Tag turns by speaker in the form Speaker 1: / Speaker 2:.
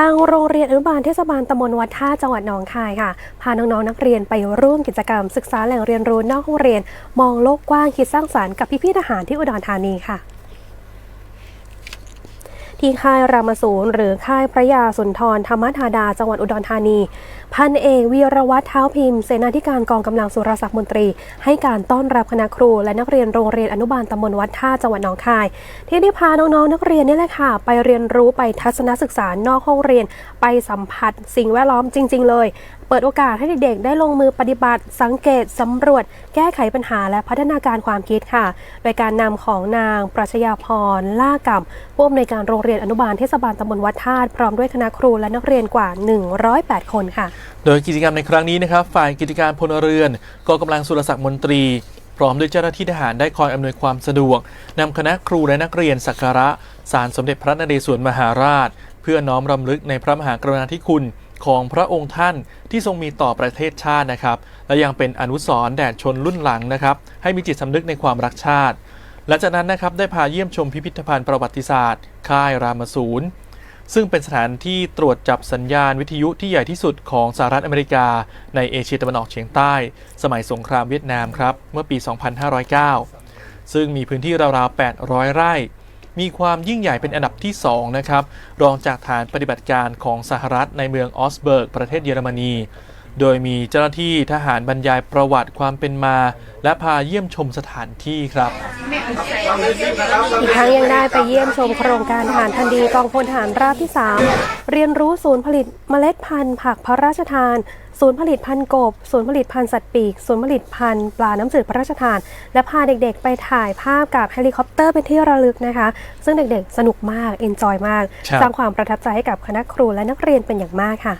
Speaker 1: ทางโรงเรียนอนุบาลเทศบาลตำบลวัดท่าจังหวัดหนองคายค่ะ พาน้องๆนักเรียนไปร่วมกิจกรรม ศึกษาแหล่งเรียนรู้นอกห้องเรียน มองโลกกว้างคิดสร้างสารรค์กับพี่ๆทหารที่อุดรธานีค่ะ ที่ค่ายรามสูรหรือค่ายพระยาสุนทรธรรมธาดาจังหวัดอุดรธานี พันเอกวีรวัตรเท้าพิมพ์เสนาธิการกองกำลังสุรศักดิ์มนตรี ให้การต้อนรับคณะครู และนักเรียนโรงเรียนอนุบาลตำบลวัดท่าจังหวัดหนองคาย ที่ได้พาน้องๆนักเรียนนี่แหละค่ะ ไปเรียนรู้ไปทัศนศึกษานอกห้องเรียน ไปสัมผัสสิ่งแวดล้อมจริง ๆ เลย เปิดโอกาสให้เด็กๆ ได้ลงมือปฏิบัติ สังเกตสำรวจ แก้ไขปัญหาและพัฒนาการความคิดค่ะ โดยการนำของนาง ปรัชญาพร ล่ากำผู้อำนวยการโรงเรียนอนุบาลเทศบาลตำบลวัดท่าพร้อมด้วยคณะครูและนักเรียนกว่า 108 คนค่ะ
Speaker 2: โดยกิจกรรมในครั้งนี้นะครับ ฝ่ายกิจการพลเรือนกองกำลังสุรศักดิ์มนตรี พร้อมด้วยเจ้าหน้าที่ทหารได้คอยอำนวยความสะดวกนำคณะครูและนักเรียนสักการะศาลสมเด็จพระนเรศวรมหาราช เพื่อน้อมรำลึกในพระมหากรุณาธิคุณ ของพระองค์ท่านที่ทรงมีต่อประเทศชาตินะครับ และยังเป็นอนุสรณ์แด่ชนรุ่นหลังนะครับ ให้มีจิตสำนึกในความรักชาติและจากนั้นนะครับได้พาเยี่ยมชมพิพิธภัณฑ์ประวัติศาสตร์ ค่ายรามสูรซึ่งเป็นสถานที่ตรวจจับสัญญาณวิทยุที่ใหญ่ที่สุดของสหรัฐอเมริกา ในเอเชียตะวันออกเฉียงใต้ สมัยสงครามเวียดนามครับเมื่อปี 2509 ซึ่งมีพื้นที่ราวๆ 800 ไร่ มีความยิ่งใหญ่เป็นอันดับที่ 2 นะครับ รองจากฐานปฏิบัติการของสหรัฐในเมืองออสเบิร์ก ประเทศเยอรมนี โดยมีเจ้าหน้าที่ทหารบรรยายประวัติความเป็นมา และพาเยี่ยมชมสถานที่ครับ
Speaker 1: อีกทั้งยังได้ไปเยี่ยมชมโครงการทหารทันดีกองพลทหารราบที่ 3 เรียนรู้ศูนย์ผลิตเมล็ดพันธุ์ผักพระราชทาน ศูนย์ผลิตพันธุ์กบ ศูนย์ผลิตพันธุ์สัตว์ปีก ศูนย์ผลิตพันธุ์ปลาน้ำจืดพระราชทาน และพาเด็กๆ ไปถ่ายภาพกับเฮลิคอปเตอร์เป็นที่ระลึกนะคะ ซึ่งเด็กๆ สนุกมากเอนจอยมาก
Speaker 2: ครับ
Speaker 1: สร้างความประทับใจให้กับคณะครูและนักเรียนเป็นอย่างมากค่ะ